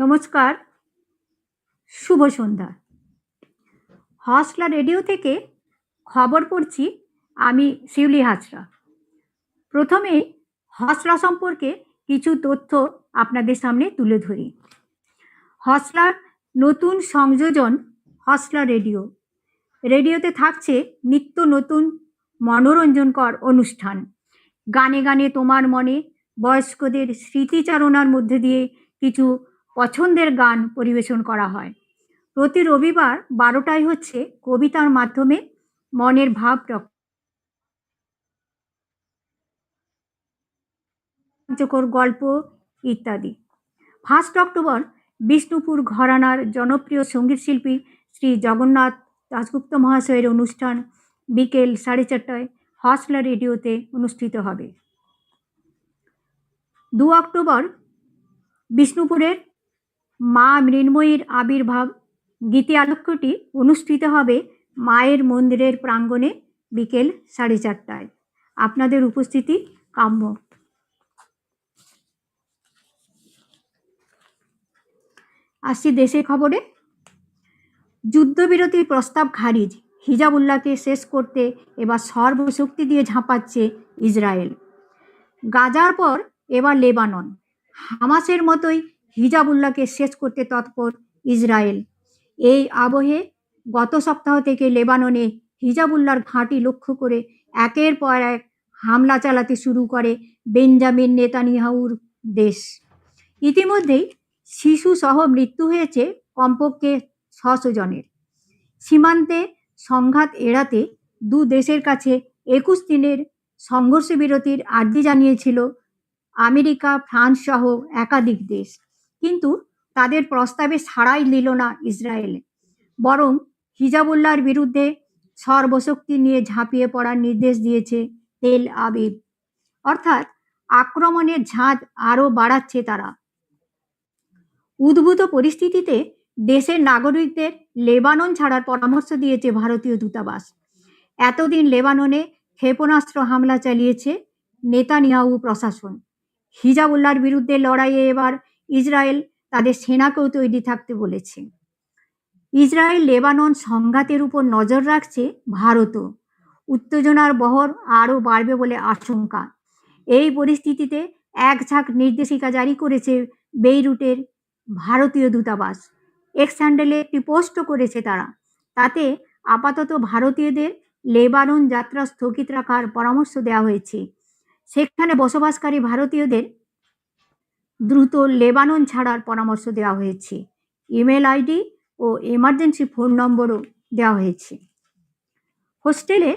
নমস্কার, শুভ সন্ধ্যা। হসলা রেডিও থেকে খবর পড়ছি আমি শিউলি হাজরা প্রথমে হসলা সম্পর্কে কিছু তথ্য আপনাদের সামনে তুলে ধরি। হসলার নতুন সংযোজন, হসলা রেডিও। রেডিওতে থাকছে নিত্য নতুন মনোরঞ্জনকর অনুষ্ঠান। গানে গানে তোমার মনে বয়স্কদের স্মৃতিচারণার মধ্যে দিয়ে কিছু পছন্দের গান পরিবেশন করা হয়। প্রতি রবিবার বারোটায় হচ্ছে কবিতার মাধ্যমে মনের ভাব রোমাঞ্চকর গল্প ইত্যাদি। ফার্স্ট অক্টোবর বিষ্ণুপুর ঘরানার জনপ্রিয় সংগীত শিল্পী শ্রী জগন্নাথ দাশগুপ্ত মহাশয়ের অনুষ্ঠান বিকেল সাড়ে চারটায় হসলা রেডিওতে অনুষ্ঠিত হবে। দু অক্টোবর বিষ্ণুপুরের মা মৃন্ময়ীর আবির্ভাব গীতি আলোক্যটি অনুষ্ঠিত হবে মায়ের মন্দিরের প্রাঙ্গণে বিকেল সাড়ে চারটায়। আপনাদের উপস্থিতি কাম্য। আসছি দেশের খবরে। যুদ্ধবিরতির প্রস্তাব খারিজ। হিজাবুল্লাহকে শেষ করতে এবার সর্বশক্তি দিয়ে ঝাঁপাচ্ছে ইসরায়েল। গাজার পর এবার লেবানন। হামাসের মতোই হিজাবুল্লাহকে শেষ করতে তৎপর ইসরায়েল। এই আবহে গত সপ্তাহ থেকে লেবাননে হিজাবুল্লাহর ঘাঁটি লক্ষ্য করে একের পর এক হামলা চালাতে শুরু করে বেঞ্জামিন নেতানিয়াহুর দেশ। ইতিমধ্যেই শিশুসহ মৃত্যু হয়েছে কমপক্ষে ছশো জনের সীমান্তে সংঘাত এড়াতে দু দেশের কাছে একুশ দিনের সংঘর্ষ বিরতির আর্জি জানিয়েছিল আমেরিকা, ফ্রান্স সহ একাধিক দেশ। কিন্তু তাদের প্রস্তাবে সাড়াই নিল না ইসরায়েল। বরং হিজাবুল্লাহর বিরুদ্ধে সর্বশক্তি নিয়ে ঝাঁপিয়ে পড়ার নির্দেশ দিয়েছে তেল আবিব। অর্থাৎ আক্রমণের ঝাঁজ আরও বাড়াচ্ছে তারা। উদ্ভূত পরিস্থিতিতে দেশের নাগরিকদের লেবানন ছাড়ার পরামর্শ দিয়েছে ভারতীয় দূতাবাস। এতদিন লেবাননে ক্ষেপণাস্ত্র হামলা চালিয়েছে নেতানিয়াহু প্রশাসন। হিজাবুল্লার বিরুদ্ধে লড়াইয়ে এবার ইসরায়েল তাদের সেনাকেও তৈরি থাকতে বলেছে। ইসরায়েল লেবানন সংঘাতের উপর নজর রাখছে ভারতও। উত্তেজনার বহর আরও বাড়বে বলে আশঙ্কা। এই পরিস্থিতিতে এক ঝাঁক নির্দেশিকা জারি করেছে বেইরুটের ভারতীয় দূতাবাস। এক্স একটি পোস্টও করেছে তারা। তাতে আপাতত ভারতীয়দের লেবানন যাত্রা স্থগিত রাখার পরামর্শ দেওয়া হয়েছে। সেখানে বসবাসকারী ভারতীয়দের দ্রুত লেবানন ছাড়ার পরামর্শ দেওয়া হয়েছে। ইমেল আইডি ও এমার্জেন্সি ফোন নম্বরও দেওয়া হয়েছে। হোস্টেলে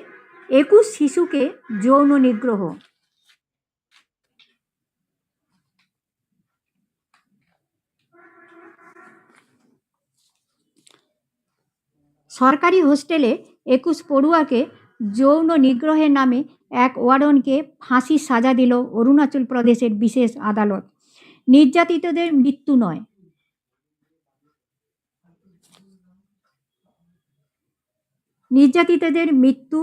একুশ শিশুকে যৌন নিগ্রহ। সরকারি হোস্টেলে একুশ পড়ুয়াকে যৌন নিগ্রহের নামে এক ওয়ার্ডনকে ফাঁসির সাজা দিল অরুণাচল প্রদেশের বিশেষ আদালত। নির্যাতিতদের মৃত্যু নয়। নির্যাতিতদের মৃত্যু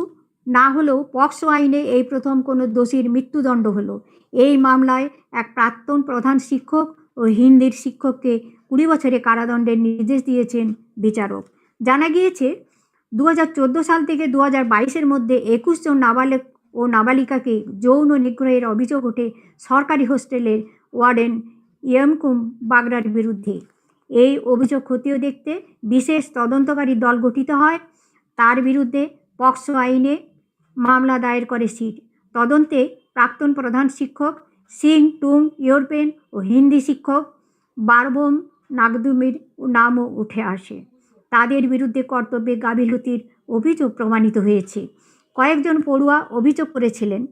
না হলেও পক্সো আইনে এই প্রথম কোনো দোষীর মৃত্যুদণ্ড হলো। এই মামলায় এক প্রাক্তন প্রধান শিক্ষক ও হিন্দির শিক্ষককে কুড়ি বছরে কারাদণ্ডের নির্দেশ দিয়েছেন বিচারক। জানা গিয়েছে দু হাজার চোদ্দ সাল থেকে দু হাজার মধ্যে একুশ জন নাবালক ও নাবালিকাকে যৌন নিগ্রহের অভিযোগ ওঠে সরকারি হোস্টেলের ওয়ার্ডেন ইয়মকুম বাগড়ার বিরুদ্ধে। এই অভিযোগ খতিয়ে দেখতে বিশেষ তদন্তকারী দল গঠিত হয়। তার বিরুদ্ধে পক্সো আইনে মামলা দায়ের করে সিট। তদন্তে প্রাক্তন প্রধান শিক্ষক সিং টুং ইউরোপেন ও হিন্দি শিক্ষক বারবোম নাগদুমির নামও উঠে আসে। তাদের বিরুদ্ধে কর্তব্যে গাফিলতির অভিযোগ প্রমাণিত হয়েছে। কয়েকজন পড়ুয়া অভিযোগ করেছিলেন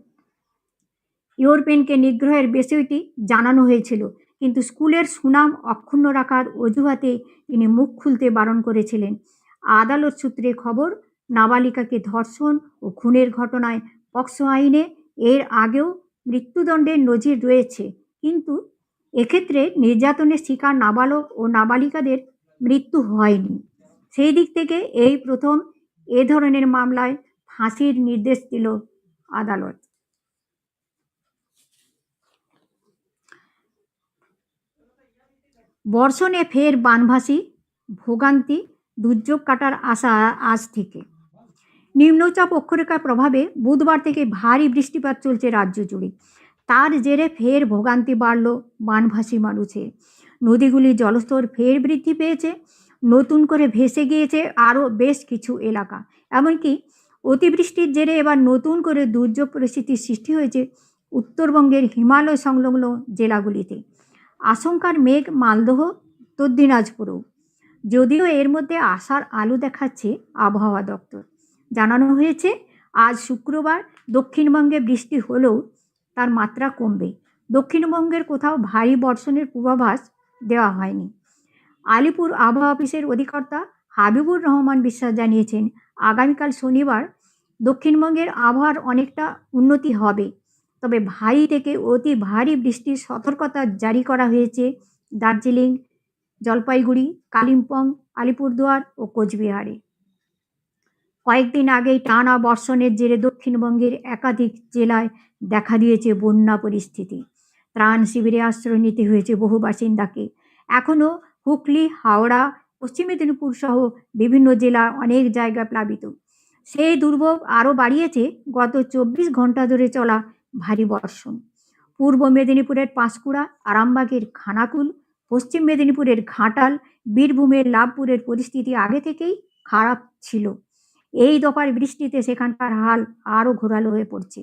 ইউরোপেনকে নিগ্রহের বিষয়টি জানানো হয়েছিল, কিন্তু স্কুলের সুনাম অক্ষুণ্ণ রাখার অজুহাতে তিনি মুখ খুলতে বারণ করেছিলেন। আদালত সূত্রে খবর, নাবালিকাকে ধর্ষণ ও খুনের ঘটনায় পক্সো আইনে এর আগেও মৃত্যুদণ্ডের নজির রয়েছে, কিন্তু এক্ষেত্রে নির্যাতনের শিকার নাবালক ও নাবালিকাদের মৃত্যু হয়নি। সেই দিক থেকে এই প্রথম এ ধরনের মামলায় ফাঁসির নির্দেশ দিল আদালত। বর্ষণে ফের বানভাসি, ভোগান্তি, দুর্যোগ কাটার আশা আজ থেকে। নিম্নচাপ অক্ষরেখার প্রভাবে বুধবার থেকে ভারী বৃষ্টিপাত চলছে রাজ্য জুড়ে। তার জেরে ফের ভোগান্তি বাড়ল বানভাসি মানুষের। নদীগুলির জলস্তর ফের বৃদ্ধি পেয়েছে, নতুন করে ভেসে গিয়েছে আরও বেশ কিছু এলাকা। এমনকি অতিবৃষ্টির জেরে এবার নতুন করে দুর্যোগ পরিস্থিতির সৃষ্টি হয়েছে উত্তরবঙ্গের হিমালয় সংলগ্ন জেলাগুলিতে। আশঙ্কার মেঘ মালদহ দিনাজপুরেও। যদিও এর মধ্যে আশার আলো দেখাচ্ছে আবহাওয়া দপ্তর। জানানো হয়েছে, আজ শুক্রবার দক্ষিণবঙ্গে বৃষ্টি হলেও তার মাত্রা কমবে। দক্ষিণবঙ্গের কোথাও ভারী বর্ষণের পূর্বাভাস দেওয়া হয়নি। আলিপুর আবহাওয়া অফিসের অধিকর্তা হাবিবুর রহমান বিশ্বাস জানিয়েছেন, আগামীকাল শনিবার দক্ষিণবঙ্গের আবহাওয়ার অনেকটা উন্নতি হবে। তবে ভারী থেকে অতি ভারী বৃষ্টির সতর্কতা জারি করা হয়েছে দার্জিলিং, জলপাইগুড়ি, কালিম্পং, আলিপুরদুয়ার ও কোচবিহারে। কয়েকদিন আগেই টানা বর্ষণের জেরে দক্ষিণবঙ্গের একাধিক জেলায় দেখা দিয়েছে বন্যা পরিস্থিতি। ত্রাণ শিবিরে আশ্রয় নিতে হয়েছে বহু বাসিন্দাকে। এখনও হুগলি, হাওড়া, পশ্চিম মেদিনীপুর সহ বিভিন্ন জেলা অনেক জায়গা প্লাবিত। সেই দুর্ভোগ আরও বাড়িয়েছে গত চব্বিশ ঘণ্টা ধরে চলা ভারী বর্ষণ। পূর্ব মেদিনীপুরের পাঁশকুড়া, আরামবাগের খানাকুল, পশ্চিম মেদিনীপুরের ঘাটাল, বীরভূমের লাভপুরের পরিস্থিতি আগে থেকেই খারাপ ছিল। এই দফার বৃষ্টিতে সেখানকার হাল আরও ঘোরালো হয়ে পড়ছে।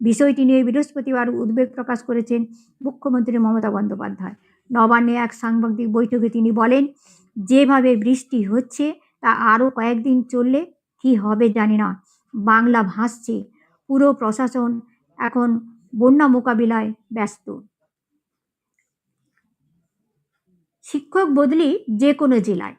বিষয়টি নিয়ে বৃহস্পতিবার উদ্বেগ প্রকাশ করেছেন মুখ্যমন্ত্রী মমতা বন্দ্যোপাধ্যায়। নবান্নে এক সাংবাদিক বৈঠকে তিনি বলেন, যেভাবে বৃষ্টি হচ্ছে, তা আরও কয়েকদিন চললে কি হবে জানি না। বাংলা ভাসছে। পুরো প্রশাসন এখন বন্যা মোকাবিলায় ব্যস্ত। শিক্ষক বদলি যে কোনো জেলায়।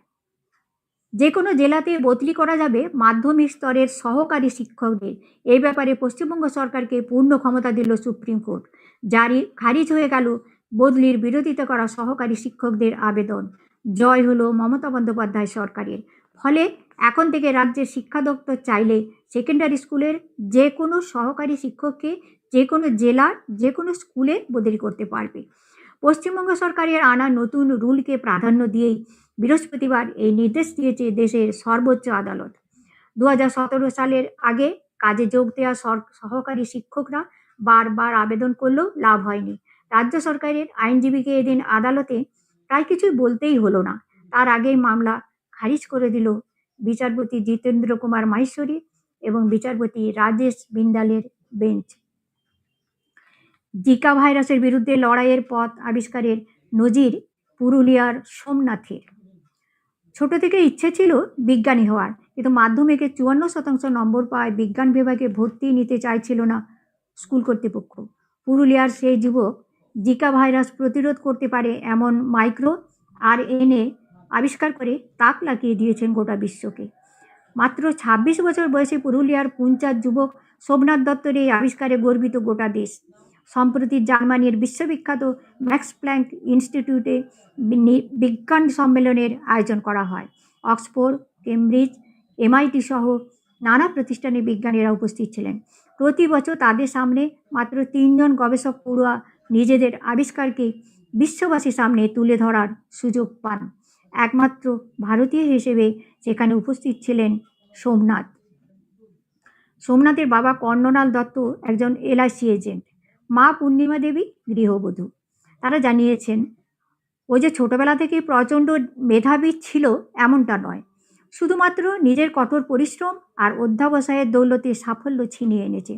যে কোনো জেলাতে বদলি করা যাবে মাধ্যমিক স্তরের সহকারী শিক্ষকদের। এই ব্যাপারে পশ্চিমবঙ্গ সরকারকে পূর্ণ ক্ষমতা দিল সুপ্রিম কোর্ট। জারি, খারিজ হয়ে গেল বদলির বিরোধিতা করা সহকারী শিক্ষকদের আবেদন। জয় হলো মমতা বন্দ্যোপাধ্যায় সরকারের। ফলে এখন থেকে রাজ্যের শিক্ষা দপ্তর চাইলে সেকেন্ডারি স্কুলের যে কোনো সহকারী শিক্ষককে যে কোনো জেলার যে কোনো স্কুলে বদলি করতে পারবে। পশ্চিমবঙ্গ সরকারের আনা নতুন রুলকে প্রাধান্য দিয়েই বৃহস্পতিবার এই নির্দেশ দিয়েছে দেশের সর্বোচ্চ আদালত। দু হাজার সতেরো সালের আগে কাজে যোগ দেওয়া সহকারী শিক্ষকরা বারবার আবেদন করলেও লাভ হয়নি। রাজ্য সরকারের আইনজীবীকে এদিন আদালতে প্রায় কিছুই বলতেই হলো না। তার আগেই মামলা খারিজ করে দিল বিচারপতি জিতেন্দ্র কুমার মাহেশ্বরী এবং বিচারপতি রাজেশ বিন্দালের বেঞ্চ। জিকা ভাইরাসের বিরুদ্ধে লড়াইয়ের পথ আবিষ্কারের নজির পুরুলিয়ার সোমনাথের। ছোট থেকে ইচ্ছে ছিল বিজ্ঞানী হওয়ার, কিন্তু মাধ্যমিকে চুয়ান্ন শতাংশ নম্বর পায় বিজ্ঞান বিভাগে ভর্তি নিতে চাইছিল না স্কুল কর্তৃপক্ষ। পুরুলিয়ার সেই যুবক জিকা ভাইরাস প্রতিরোধ করতে পারে এমন মাইক্রো আর এনে আবিষ্কার করে তাক লাগিয়ে দিয়েছেন গোটা বিশ্বকে। মাত্র ২৬ বছর বয়সে পুরুলিয়ার পুঞ্চার যুবক সোমনাথ দত্তর এই আবিষ্কারে গর্বিত গোটা দেশ। সম্প্রতি জার্মানির বিশ্ববিখ্যাত ম্যাক্স প্ল্যাঙ্ক ইনস্টিটিউটে বিজ্ঞান সম্মেলনের আয়োজন করা হয়। অক্সফোর্ড, কেমব্রিজ, এমআইটি সহ নানা প্রতিষ্ঠানে বিজ্ঞানীরা উপস্থিত ছিলেন। প্রতি বছর তাদের সামনে মাত্র তিনজন গবেষক পড়ুয়া নিজেদের আবিষ্কারকে বিশ্ববাসীর সামনে তুলে ধরার সুযোগ পান। একমাত্র ভারতীয় হিসেবে সেখানে উপস্থিত ছিলেন সোমনাথ। সোমনাথের বাবা কর্ণনাল দত্ত একজন এলআইসি এজেন্ট, মা পূর্ণিমা দেবী গৃহবধূ। তারা জানিয়েছেন ও যে ছোটবেলা থেকে প্রচণ্ড মেধাবী ছিল এমনটা নয়। শুধুমাত্র নিজের কঠোর পরিশ্রম আর অধ্যাবসায়ের দৌলতে সাফল্য ছিনিয়ে এনেছে।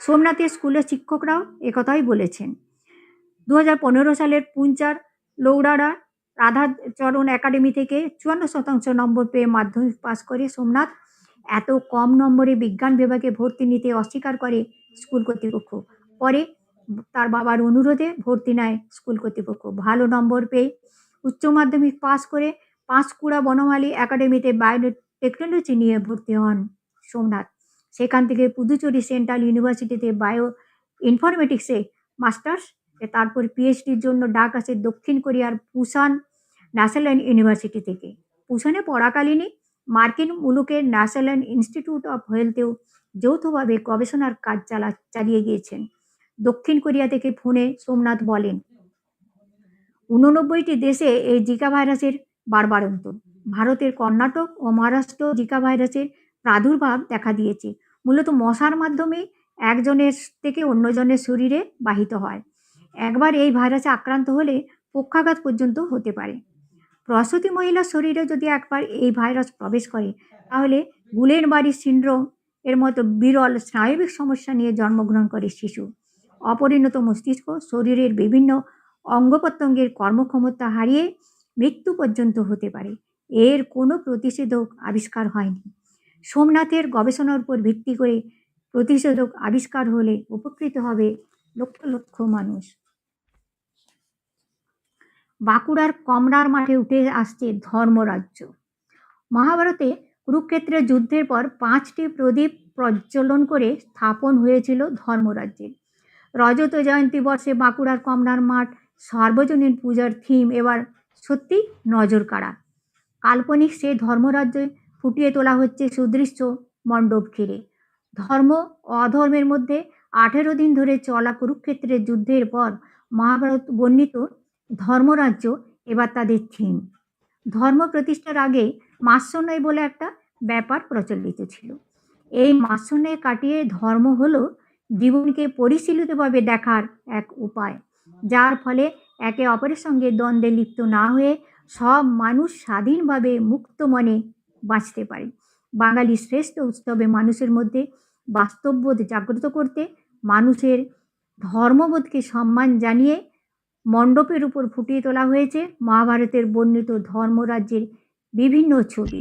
সোমনাথের স্কুলের শিক্ষকরাও একথাই বলেছেন। দু হাজার পনেরো সালের পুঞ্চার লৌড়ারা রাধাচরণ একাডেমি থেকে চুয়ান্ন শতাংশ নম্বর পেয়ে মাধ্যমিক পাশ করে সোমনাথ। এত কম নম্বরে বিজ্ঞান বিভাগে ভর্তি নিতে অস্বীকার করে স্কুল কর্তৃপক্ষ। পরে তার বাবার অনুরোধে ভর্তি নেয় স্কুল কর্তৃপক্ষ। ভালো নম্বর পেয়ে উচ্চ মাধ্যমিক পাস করে পাঁশকুড়া বনমালী একাডেমিতে বায়ো টেকনোলজি নিয়ে ভর্তি হন সোমনাথ। সেখান থেকে পুদুচেরি সেন্ট্রাল ইউনিভার্সিটিতে বায়ো ইনফরমেটিক্সে মাস্টার্স তারপর পিএইচডির জন্য ডাক আসে দক্ষিণ কোরিয়ার পুসান ন্যাশনাল ইউনিভার্সিটি থেকে। পুসানে পড়াকালীনই মার্কিন মুলুকের ন্যাশনাল ইনস্টিটিউট অফ হেলথেও যৌথভাবে গবেষণার কাজ চালা চালিয়ে গিয়েছেন। দক্ষিণ কোরিয়া থেকে ফোনে সোমনাথ বলেন উননব্বইটি দেশে এই জিকা ভাইরাসের বারবারন্ত ভারতের কর্ণাটক ও মহারাষ্ট্র জিকা ভাইরাসের প্রাদুর্ভাব দেখা দিয়েছে। মূলত মশার মাধ্যমে একজনের থেকে অন্যজনের শরীরে বাহিত হয়। একবার এই ভাইরাসে আক্রান্ত হলে পক্ষাঘাত পর্যন্ত হতে পারে। প্রসূতি মহিলার শরীরে যদি একবার এই ভাইরাস প্রবেশ করে, তাহলে গুলের বাড়ির সিন্ড্রোম এর মতো বিরল স্নায়বিক সমস্যা নিয়ে জন্মগ্রহণ করে শিশু। অপরিণত মস্তিষ্ক, শরীরের বিভিন্ন অঙ্গ প্রত্যঙ্গের কর্মক্ষমতা হারিয়ে মৃত্যু পর্যন্ত হতে পারে। এর কোনো প্রতিষেধক আবিষ্কার হয়নি। সোমনাথের গবেষণার উপর ভিত্তি করে প্রতিষেধক আবিষ্কার হলে উপকৃত হবে লক্ষ লক্ষ মানুষ। বাঁকুড়ার কমরার মাঠে উঠে আসছে ধর্মরাজ্য। মহাভারতে কুরুক্ষেত্রের যুদ্ধের পর পাঁচটি প্রদীপ প্রজ্বলন করে স্থাপন হয়েছিল ধর্মরাজ্যের রজত জয়ন্তী বর্ষে বাঁকুড়ার কমরার মাঠ সর্বজনীন পূজার থিম এবার সত্যি নজর কাড়া কাল্পনিক সে ধর্মরাজ্যে ফুটিয়ে তোলা হচ্ছে সুদৃশ্য মণ্ডপ ঘিরে। ধর্ম অধর্মের মধ্যে আঠেরো দিন ধরে চলা কুরুক্ষেত্রের যুদ্ধের পর মহাভারত বর্ণিত ধর্মরাজ্য এবার তাদের থিম। ধর্ম প্রতিষ্ঠার আগে মাৎসন্যায় বলে একটা ব্যাপার প্রচলিত ছিল। এই মাৎসন্যায় কাটিয়ে ধর্ম হলো জীবনকে পরিশীলিতভাবে দেখার এক উপায়, যার ফলে একে অপরের সঙ্গে দ্বন্দ্বে লিপ্ত না হয়ে সব মানুষ স্বাধীনভাবে মুক্ত মনে বাঁচতে পারে। বাঙালি শ্রেষ্ঠ উৎসবে মানুষের মধ্যে বাস্তববোধ জাগ্রত করতে মানুষের ধর্মবোধকে সম্মান জানিয়ে মণ্ডপের উপর ফুটিয়ে তোলা হয়েছে মহাভারতের বর্ণিত ধর্মরাজ্যের বিভিন্ন ছবি।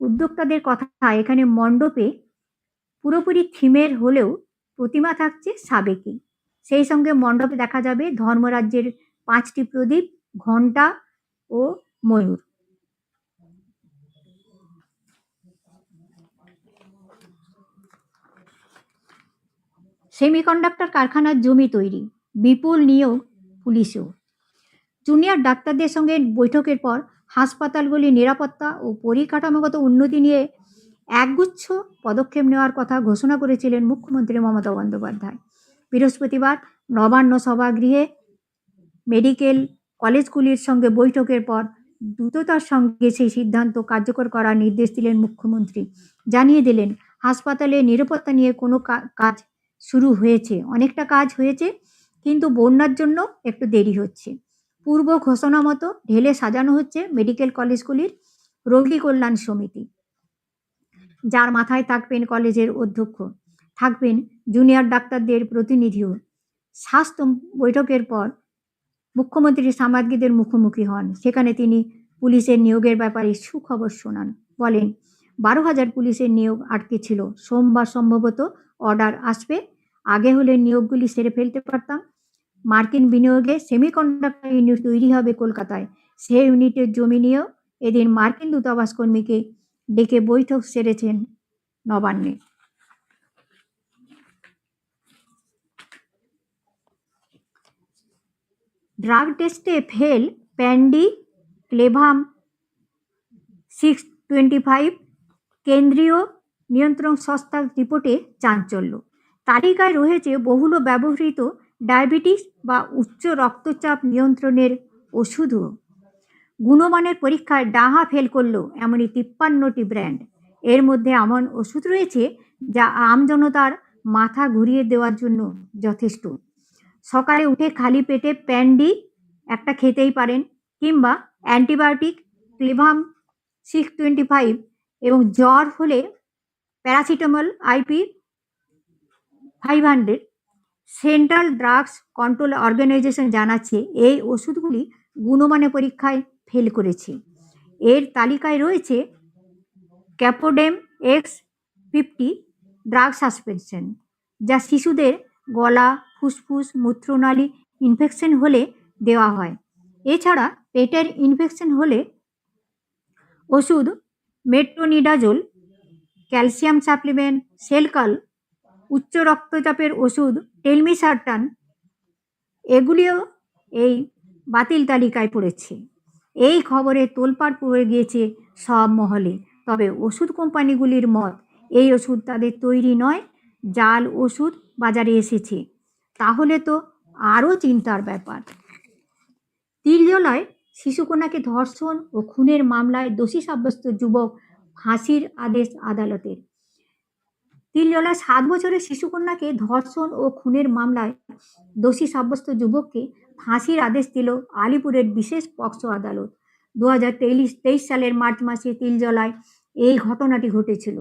উদ্যোক্তাদের কথা, এখানে মণ্ডপে পুরোপুরি থিমের হলেও প্রতিমা থাকছে সাবেকি। সেই সঙ্গে মণ্ডপে দেখা যাবে ধর্মরাজ্যের পাঁচটি প্রদীপ, ঘণ্টা ও ময়ূর। সেমিকন্ডাক্টর কারখানার জমি তৈরি। বিপুল নিয়োগ পুলিশেও। জুনিয়র ডাক্তারদের সঙ্গে বৈঠকের পর হাসপাতালগুলি নিরাপত্তা ও পরিকাঠামোগত উন্নতি নিয়ে একগুচ্ছ পদক্ষেপ নেওয়ার কথা ঘোষণা করেছিলেন মুখ্যমন্ত্রী মমতা বন্দ্যোপাধ্যায়। বৃহস্পতিবার নবান্ন সভাগৃহে মেডিকেল কলেজগুলির সঙ্গে বৈঠকের পর দ্রুততার সঙ্গে সেই সিদ্ধান্ত কার্যকর করার নির্দেশ দিলেন মুখ্যমন্ত্রী। জানিয়ে দিলেন, হাসপাতালে নিরাপত্তা নিয়ে কোনো কাজ শুরু হয়েছে। অনেকটা কাজ হয়েছে কিন্তু বন্যার জন্য একটু দেরি হচ্ছে। পূর্ব ঘোষণা মতো ঢেলে সাজানো হচ্ছে মেডিকেল কলেজগুলির রোগী কল্যাণ সমিতি। যার মাথায় থাকবেন কলেজের অধ্যক্ষ, থাকবেন জুনিয়র ডাক্তারদের প্রতিনিধিও। স্বাস্থ্য বৈঠকের পর মুখ্যমন্ত্রী সাংবাদিকদের মুখোমুখি হন। সেখানে তিনি পুলিশের নিয়োগের ব্যাপারে সুখবর শোনান। বলেন, বারো হাজার পুলিশের নিয়োগ আটকে ছিল। সোমবার সম্ভবত অর্ডার আসবে। আগে হলে নিয়োগগুলি সেরে ফেলতে পারতাম। মার্কিন বিনিয়োগে সেমিকন্ডাক্টর ইউনিট তৈরি হবে কলকাতায়। সে ইউনিটের জমি নিয়েও এদিন মার্কিন দূতাবাস কর্মীকে ডেকে বৈঠক সেরেছেন নবান্নে। ড্রাগ টেস্টে fail, Pan D, Clavam, six twenty five, কেন্দ্রীয় নিয়ন্ত্রণ সংস্থার রিপোর্টে চাঞ্চল্য। তালিকায় রয়েছে বহুল ব্যবহৃত ডায়াবেটিস বা উচ্চ রক্তচাপ নিয়ন্ত্রণের ওষুধও। গুণমানের পরীক্ষায় ডাহা ফেল করল এমনই তিপ্পান্নটি ব্র্যান্ড। এর মধ্যে এমন ওষুধ রয়েছে যা আমজনতার মাথা ঘুরিয়ে দেওয়ার জন্য যথেষ্ট। সকালে উঠে খালি পেটে প্যান্ডি একটা খেতেই পারেন কিংবা antibiotic Clavam six twenty five এবং জ্বর হলে paracetamol IP five hundred central drugs control organisation জানাচ্ছে, এই ওষুধগুলি গুণমানে পরীক্ষায় ফেল করেছে। এর তালিকায় রয়েছে Cepodem X fifty drug suspension, যা শিশুদের গলা, ফুসফুস, মূত্রনালী ইনফেকশন হলে দেওয়া হয়। এছাড়া পেটের ইনফেকশন হলে ওষুধ মেট্রোনিডাজোল, ক্যালসিয়াম সাপ্লিমেন্ট, সেলকাল, উচ্চ রক্তচাপের ওষুধ টেলমিসার্টান এগুলিও এই বাতিল তালিকায় পড়েছে। এই খবরে তোলপাড় পড়ে গিয়েছে সব মহলে, তবে ওষুধ কোম্পানিগুলির মত এই ওষুধ তাদের তৈরি নয়, জাল ওষুধ বাজারে এসেছে। তাহলে তো আরও চিন্তার ব্যাপার। তিলজলায় শিশুকন্যাকে ধর্ষণ ও খুনের মামলায় দোষী সাব্যস্ত যুবক ফাঁসির আদেশ আদালতের। তিলজলায় সাত বছরের শিশুকন্যাকে ধর্ষণ ও খুনের মামলায় দোষী সাব্যস্ত যুবককে ফাঁসির আদেশ দিল আলিপুরের বিশেষ পক্সো আদালত। দু হাজার তেইশ সালের মার্চ মাসে তিলজলায় এই ঘটনাটি ঘটেছিল।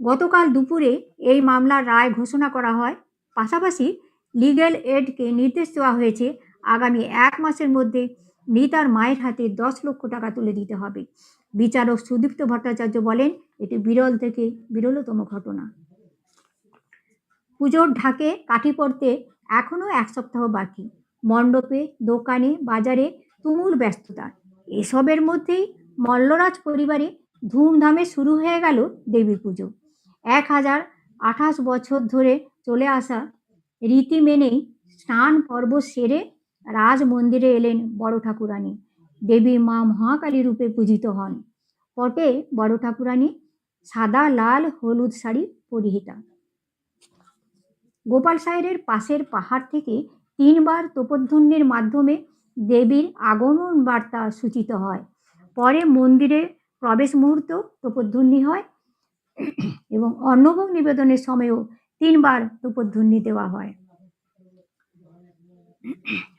গতকাল দুপুরে এই মামলার রায় ঘোষণা করা হয়। পাশাপাশি লিগ্যাল এডকে নির্দেশ দেওয়া হয়েছে, আগামী এক মাসের মধ্যে মৃতার মায়ের হাতে দশ লক্ষ টাকা তুলে দিতে হবে। বিচারক সুদীপ্ত ভট্টাচার্য বলেন এটি বিরল থেকে বিরলতম ঘটনা। পুজোর ঢাকে কাঠি পড়তে এখনও এক সপ্তাহ বাকি। মণ্ডপে, দোকানে, বাজারে তুমুল ব্যস্ততা। এসবের মধ্যেই মল্লরাজ পরিবারে ধুমধামে শুরু হয়ে গেল দেবী পুজো। এক হাজার আঠাশ বছর ধরে চলে আসা রীতি মেনেই স্নান পর্ব সেরে রাজ মন্দিরে এলেন বড় ঠাকুরানী। দেবী মা মহাকালী রূপে পূজিত হন। পটে বড় ঠাকুরানী সাদা, লাল, হলুদ শাড়ি পরিহিতা। গোপাল সাহেবের পাশের পাহাড় থেকে তিনবার তোপধ্বনির মাধ্যমে দেবীর আগমন বার্তা সূচিত হয়। পরে মন্দিরে প্রবেশ মুহূর্ত তোপধ্বনি হয় এবং অন্নভোগ নিবেদনের সময়ও তিনবার তোপধ্বনি দেওয়া হয়।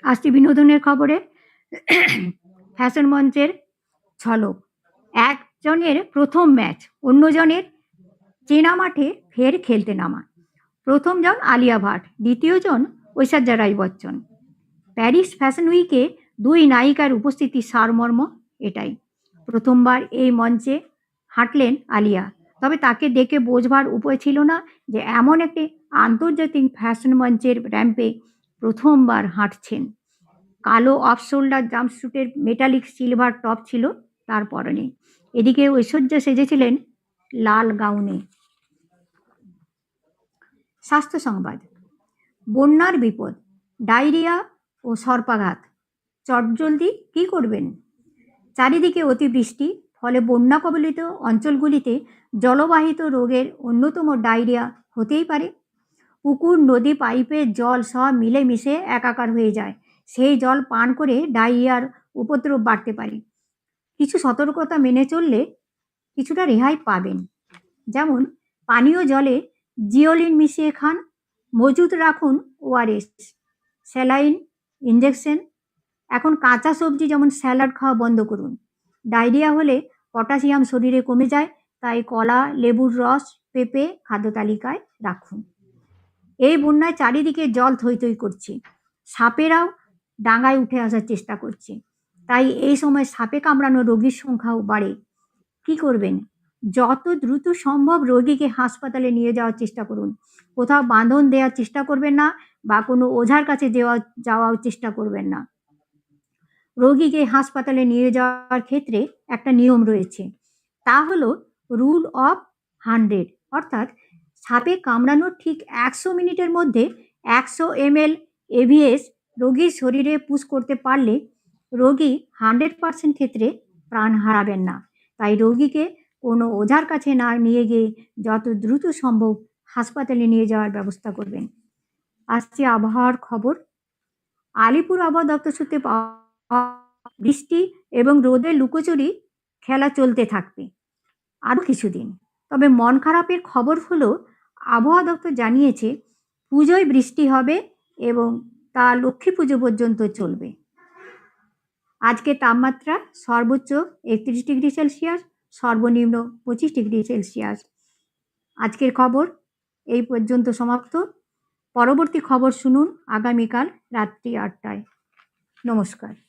আসছি বিনোদনের খবরে। ফ্যাশন মঞ্চের ঝলক একজনের প্রথম ম্যাচ অন্যজনের চেনা মাঠে ফের খেলতে নামা। প্রথম জন আলিয়া ভাট দ্বিতীয়জন ঐশ্বর্যা রায় বচ্চন। প্যারিস ফ্যাশন উইকে দুই নায়িকার উপস্থিতি সারমর্ম এটাই। প্রথমবার এই মঞ্চে হাঁটলেন আলিয়া। তবে তাকে দেখে বোঝবার উপায় ছিল না যে এমন একটি আন্তর্জাতিক ফ্যাশন মঞ্চের র্যাম্পে প্রথমবার হাঁটছেন। কালো অফ শোল্ডার জাম্পস্যুটের মেটালিক সিলভার টপ ছিল তার পরনে। এদিকে ঐশ্বর্য সেজেছিলেন লাল গাউনে। স্বাস্থ্য সংবাদ। বন্যার বিপদ, ডায়রিয়া ও সর্পাঘাত। চটজলদি কী করবেন? চারিদিকে অতিবৃষ্টি, ফলে বন্যা কবলিত অঞ্চলগুলিতে জলবাহিত রোগের অন্যতম ডায়রিয়া হতেই পারে। পুকুর, নদী পাইপের জল সব মিলেমিশে একাকার হয়ে যায়। সেই জল পান করে ডায়রিয়ার উপদ্রব বাড়তে পারে। কিছু সতর্কতা মেনে চললে কিছুটা রেহাই পাবেন। যেমন, পানীয় জলে জিওলিন মিশিয়ে খান, মজুত রাখুন ওআরএস, স্যালাইন ইঞ্জেকশন এখন কাঁচা সবজি যেমন স্যালাড খাওয়া বন্ধ করুন। ডায়রিয়া হলে পটাশিয়াম শরীরে কমে যায়, তাই কলা, লেবুর রস, পেঁপে খাদ্য তালিকায় রাখুন। এই বন্যায় চারিদিকে জল থই থই করছে। সাপেরাও ডাঙায় উঠে আসার চেষ্টা করছে। তাই এই সময় সাপে কামড়ানো রোগীর সংখ্যাও বাড়ে। কি করবেন? যত দ্রুত সম্ভব রোগীকে হাসপাতালে নিয়ে যাওয়ার চেষ্টা করুন। কোথাও বাঁধন দেওয়ার চেষ্টা করবেন না বা কোনো ওঝার কাছে দেওয়া, যাওয়ার চেষ্টা করবেন না। রোগীকে হাসপাতালে নিয়ে যাওয়ার ক্ষেত্রে একটা নিয়ম রয়েছে। তা হলো রুল অফ হান্ড্রেড, অর্থাৎ সাপে কামড়ানোর ঠিক একশো মিনিটের মধ্যে একশো এমএল এভিএস রোগীর শরীরে পুশ করতে পারলে রোগী হান্ড্রেড পার্সেন্ট ক্ষেত্রে প্রাণ হারাবেন না। তাই রোগীকে কোনো ওঝার কাছে না নিয়ে গিয়ে যত দ্রুত সম্ভব হাসপাতালে নিয়ে যাওয়ার ব্যবস্থা করবেন। আসছে আবহাওয়ার খবর। আলিপুর আবহাওয়া দপ্তর সূত্রে পাওয়া বৃষ্টি এবং রোদের লুকোচুরি খেলা চলতে থাকবে আরও কিছুদিন। তবে মন খারাপের খবর হলো, আবহাওয়া দপ্তর জানিয়েছে, পুজোয় বৃষ্টি হবে এবং তা লক্ষ্মী পুজো পর্যন্ত চলবে। আজকে তাপমাত্রা সর্বোচ্চ একত্রিশ ডিগ্রি সেলসিয়াস, সর্বনিম্ন পঁচিশ ডিগ্রি সেলসিয়াস। আজকের খবর এই পর্যন্ত সমাপ্ত। পরবর্তী খবর শুনুন আগামীকাল রাত্রি আটটায়। নমস্কার।